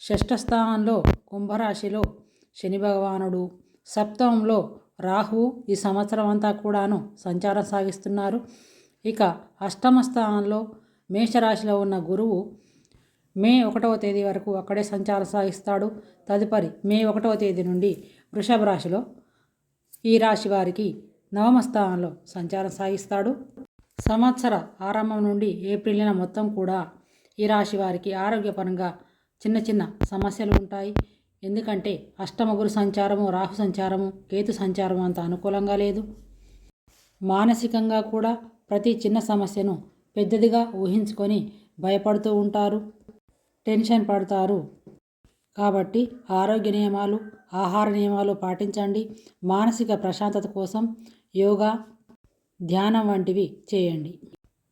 షష్ఠ స్థానంలో కుంభరాశిలో శని భగవానుడు సప్తమంలో రాహు ఈ సంవత్సరం అంతా కూడాను సంచారం సాగిస్తున్నారు. ఇక అష్టమ స్థానంలో మేషరాశిలో ఉన్న గురువు మే ఒకటవ తేదీ వరకు అక్కడే సంచారం సాగిస్తాడు. తదుపరి మే ఒకటవ తేదీ నుండి వృషభ రాశిలో ఈ రాశి వారికి నవమ స్థానంలో సంచారం సాగిస్తాడు. సంవత్సర ఆరంభం నుండి ఏప్రిల్ నెల మొత్తం కూడా ఈ రాశి వారికి ఆరోగ్యపరంగా చిన్న చిన్న సమస్యలు ఉంటాయి. ఎందుకంటే అష్టమ గురు సంచారము రాహు సంచారము కేతు సంచారము అంత అనుకూలంగా లేదు. మానసికంగా కూడా ప్రతి చిన్న సమస్యను పెద్దదిగా ఊహించుకొని భయపడుతూ ఉంటారు. టెన్షన్ పడతారు. కాబట్టి ఆరోగ్య నియమాలు ఆహార నియమాలు పాటించండి. మానసిక ప్రశాంతత కోసం యోగా ధ్యానం వంటివి చేయండి.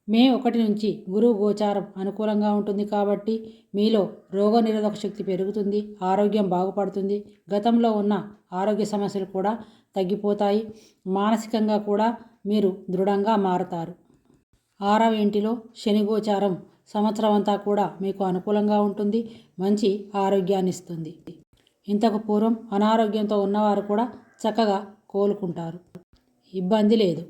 మే ఒకటి నుంచి గురువు గోచారం అనుకూలంగా ఉంటుంది కాబట్టి మీలో రోగనిరోధక శక్తి పెరుగుతుంది ఆరోగ్యం బాగుపడుతుంది గతంలో ఉన్న ఆరోగ్య సమస్యలు కూడా తగ్గిపోతాయి మానసికంగా కూడా మీరు దృఢంగా మారతారు. ఆరవ ఇంటిలో శని గోచారం సంవత్సరం అంతా కూడా మీకు అనుకూలంగా ఉంటుంది మంచి ఆరోగ్యాన్ని ఇస్తుంది. ఇంతకు పూర్వం అనారోగ్యంతో ఉన్నవారు కూడా చక్కగా కోలుకుంటారు. ఇబ్బంది లేదు.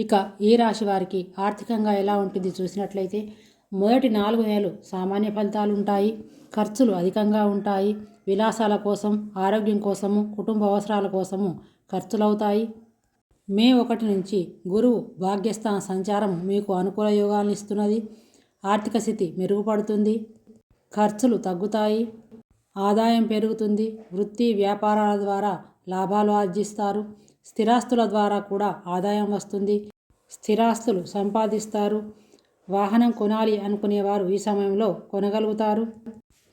ఇక ఈ రాశి వారికి ఆర్థికంగా ఎలా ఉంటుంది చూసినట్లయితే మొదటి నాలుగు నెలలు సామాన్య ఫలితాలు ఉంటాయి ఖర్చులు అధికంగా ఉంటాయి విలాసాల కోసం ఆరోగ్యం కోసము కుటుంబ అవసరాల కోసము ఖర్చులవుతాయి. మే ఒకటి నుంచి గురువు భాగ్యస్థాన సంచారం మీకు అనుకూల యోగాలను ఇస్తున్నది ఆర్థిక స్థితి మెరుగుపడుతుంది ఖర్చులు తగ్గుతాయి ఆదాయం పెరుగుతుంది వృత్తి వ్యాపారాల ద్వారా లాభాలు ఆర్జిస్తారు స్థిరాస్తుల ద్వారా కూడా ఆదాయం వస్తుంది. స్థిరాస్తులు సంపాదిస్తారు. వాహనం కొనాలి అనుకునేవారు ఈ సమయంలో కొనగలుగుతారు.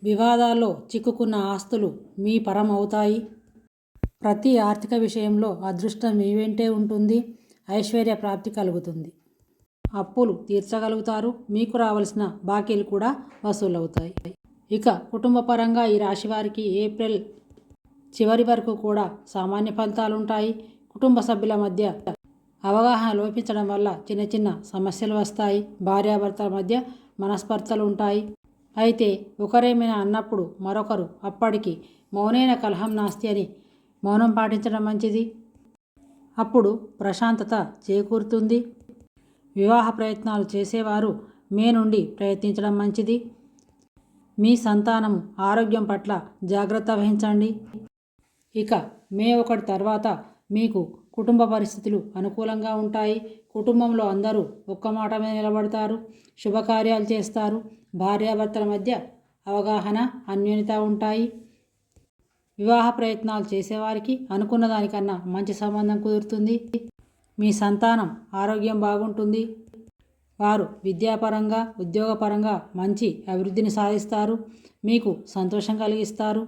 వివాదాల్లో చిక్కుకున్న ఆస్తులు మీ పరం అవుతాయి. ప్రతి ఆర్థిక విషయంలో అదృష్టం మీ వెంటే ఉంటుంది. ఐశ్వర్య ప్రాప్తి కలుగుతుంది. అప్పులు తీర్చగలుగుతారు. మీకు రావాల్సిన బాకీలు కూడా వసూలవుతాయి. ఇక కుటుంబ పరంగా ఈ రాశి వారికి ఏప్రిల్ చివరి వరకు కూడా సామాన్య ఫలితాలు ఉంటాయి కుటుంబ సభ్యుల మధ్య అవగాహన లోపించడం వల్ల చిన్న చిన్న సమస్యలు వస్తాయి భార్యాభర్తల మధ్య మనస్పర్ధలు ఉంటాయి. అయితే ఒకరేమైనా అన్నప్పుడు మరొకరు అప్పటికి మౌనైన కలహం నాస్తి అని మౌనం పాటించడం మంచిది. అప్పుడు ప్రశాంతత చేకూరుతుంది. వివాహ ప్రయత్నాలు చేసేవారు మే నుండి ప్రయత్నించడం మంచిది. మీ సంతానం ఆరోగ్యం పట్ల జాగ్రత్త వహించండి. ఇక మే ఒకటి తర్వాత మీకు కుటుంబ పరిస్థితులు అనుకూలంగా ఉంటాయి. కుటుంబంలో అందరూ ఒక్క మాట మీద నిలబడతారు. శుభకార్యాలు చేస్తారు. భార్యాభర్తల మధ్య అవగాహన అన్యోన్యత ఉంటాయి. వివాహ ప్రయత్నాలు చేసేవారికి అనుకున్న దానికన్నా మంచి సంబంధం కుదురుతుంది. మీ సంతానం ఆరోగ్యం బాగుంటుంది. వారు విద్యాపరంగా ఉద్యోగపరంగా మంచి అభివృద్ధిని సాధిస్తారు. మీకు సంతోషం కలిగిస్తారు.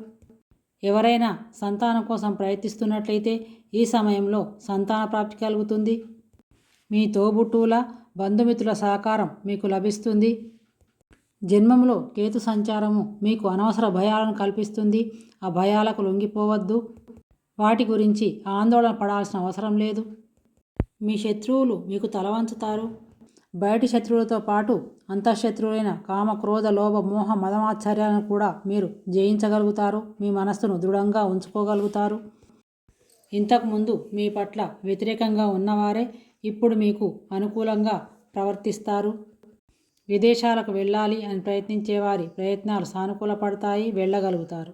ఎవరైనా సంతానం కోసం ప్రయత్నిస్తున్నట్లయితే ఈ సమయంలో సంతాన ప్రాప్తి కలుగుతుంది. మీ తోబుట్టువుల బంధుమిత్రుల సహకారం మీకు లభిస్తుంది. జన్మంలో కేతు సంచారము మీకు అనవసర భయాలను కల్పిస్తుంది. ఆ భయాలకు లొంగిపోవద్దు. వాటి గురించి ఆందోళన పడాల్సిన అవసరం లేదు. మీ శత్రువులు మీకు తలవంచుతారు. బయటి శత్రువులతో పాటు అంతఃశత్రువులైన కామ క్రోధ లోభ మోహ మదమాచార్యాలను కూడా మీరు జయించగలుగుతారు. మీ మనస్సును దృఢంగా ఉంచుకోగలుగుతారు. ఇంతకుముందు మీ పట్ల వ్యతిరేకంగా ఉన్నవారే ఇప్పుడు మీకు అనుకూలంగా ప్రవర్తిస్తారు. విదేశాలకు వెళ్ళాలి అని ప్రయత్నించే వారి ప్రయత్నాలు సానుకూలపడతాయి వెళ్ళగలుగుతారు.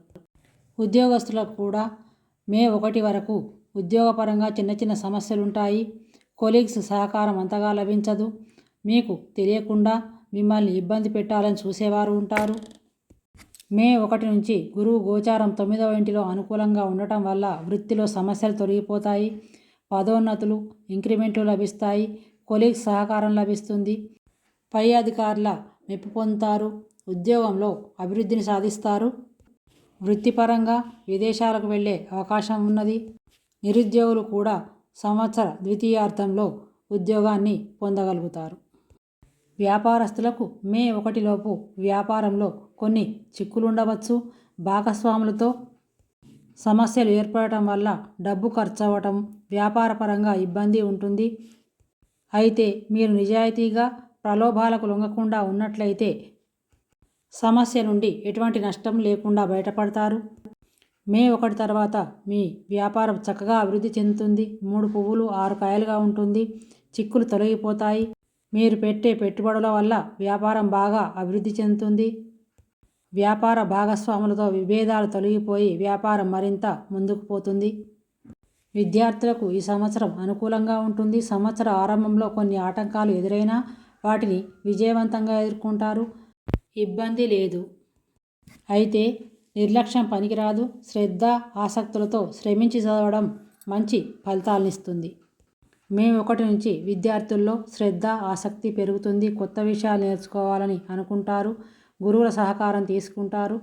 ఉద్యోగస్తులకు కూడా మే ఒకటి వరకు ఉద్యోగపరంగా చిన్న చిన్న సమస్యలుంటాయి. కొలీగ్స్ సహకారం అంతగా లభించదు. మీకు తెలియకుండా మిమ్మల్ని ఇబ్బంది పెట్టాలని చూసేవారు ఉంటారు. మే ఒకటి నుంచి గురువు గోచారం తొమ్మిదవ ఇంటిలో అనుకూలంగా ఉండటం వల్ల వృత్తిలో సమస్యలు తొలగిపోతాయి. పదోన్నతులు ఇంక్రిమెంట్లు లభిస్తాయి. కొలీగ్ సహకారం లభిస్తుంది. పై అధికారుల మెప్పు పొందుతారు. ఉద్యోగంలో అభివృద్ధిని సాధిస్తారు. వృత్తిపరంగా విదేశాలకు వెళ్ళే అవకాశం ఉన్నది. నిరుద్యోగులు కూడా సంవత్సర ద్వితీయార్థంలో ఉద్యోగాన్ని పొందగలుగుతారు. వ్యాపారస్తులకు మే ఒకటిలోపు వ్యాపారంలో కొన్ని చిక్కులుండవచ్చు. భాగస్వాములతో సమస్యలు ఏర్పడటం వల్ల డబ్బు ఖర్చు అవ్వటం వ్యాపారపరంగా ఇబ్బంది ఉంటుంది. అయితే మీరు నిజాయితీగా ప్రలోభాలకు లొంగకుండా ఉన్నట్లయితే సమస్య నుండి ఎటువంటి నష్టం లేకుండా బయటపడతారు. మే ఒకటి తర్వాత మీ వ్యాపారం చక్కగా అభివృద్ధి చెందుతుంది. మూడు పువ్వులు ఆరు కాయలుగా ఉంటుంది. చిక్కులు తొలగిపోతాయి. మీరు పెట్టే పెట్టుబడుల వల్ల వ్యాపారం బాగా అభివృద్ధి చెందుతుంది. వ్యాపార భాగస్వాములతో విభేదాలు తొలగిపోయి వ్యాపారం మరింత ముందుకు పోతుంది. విద్యార్థులకు ఈ సంవత్సరం అనుకూలంగా ఉంటుంది. సంవత్సర ఆరంభంలో కొన్ని ఆటంకాలు ఎదురైనా వాటిని విజయవంతంగా ఎదుర్కొంటారు. ఇబ్బంది లేదు. అయితే నిర్లక్ష్యం పనికిరాదు. శ్రద్ధ ఆసక్తులతో శ్రమించి చదవడం మంచి ఫలితాలనిస్తుంది. మే ఒకటి నుంచి విద్యార్థుల్లో శ్రద్ధ ఆసక్తి పెరుగుతుంది. కొత్త విషయాలు నేర్చుకోవాలని అనుకుంటారు. గురువుల సహకారం తీసుకుంటారు.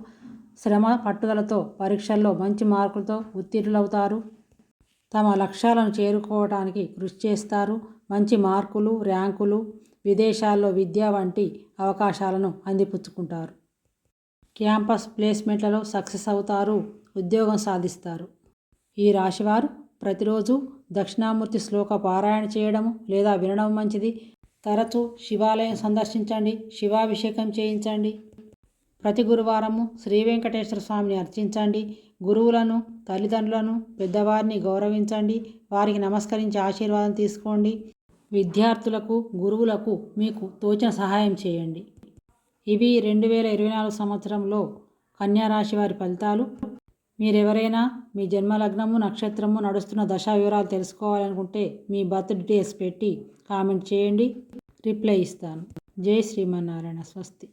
శ్రమ పట్టుదలతో పరీక్షల్లో మంచి మార్కులతో ఉత్తీర్ణులవుతారు. తమ లక్ష్యాలను చేరుకోవడానికి కృషి చేస్తారు. మంచి మార్కులు ర్యాంకులు విదేశాల్లో విద్య వంటి అవకాశాలను అందిపుచ్చుకుంటారు. క్యాంపస్ ప్లేస్మెంట్లలో సక్సెస్ అవుతారు. ఉద్యోగం సాధిస్తారు. ఈ రాశివారు ప్రతిరోజు దక్షిణామూర్తి శ్లోక పారాయణ చేయడం లేదా వినడం మంచిది. తరచూ శివాలయం సందర్శించండి శివాభిషేకం చేయించండి. ప్రతి గురువారము శ్రీ వెంకటేశ్వర స్వామిని అర్చించండి. గురువులను తల్లిదండ్రులను పెద్దవారిని గౌరవించండి. వారికి నమస్కరించి ఆశీర్వాదం తీసుకోండి. విద్యార్థులకు గురువులకు మీకు తోచిన సహాయం చేయండి. ఇవి రెండు వేల ఇరవై నాలుగు సంవత్సరంలో కన్యారాశి వారి ఫలితాలు. మీరెవరైనా మీ జన్మలగ్నము నక్షత్రము నడుస్తున్న దశా వివరాలు తెలుసుకోవాలనుకుంటే మీ బర్త్ డీటెయిల్స్ పెట్టి కామెంట్ చేయండి. రిప్లై ఇస్తాను. జై శ్రీమన్నారాయణ స్వస్తి.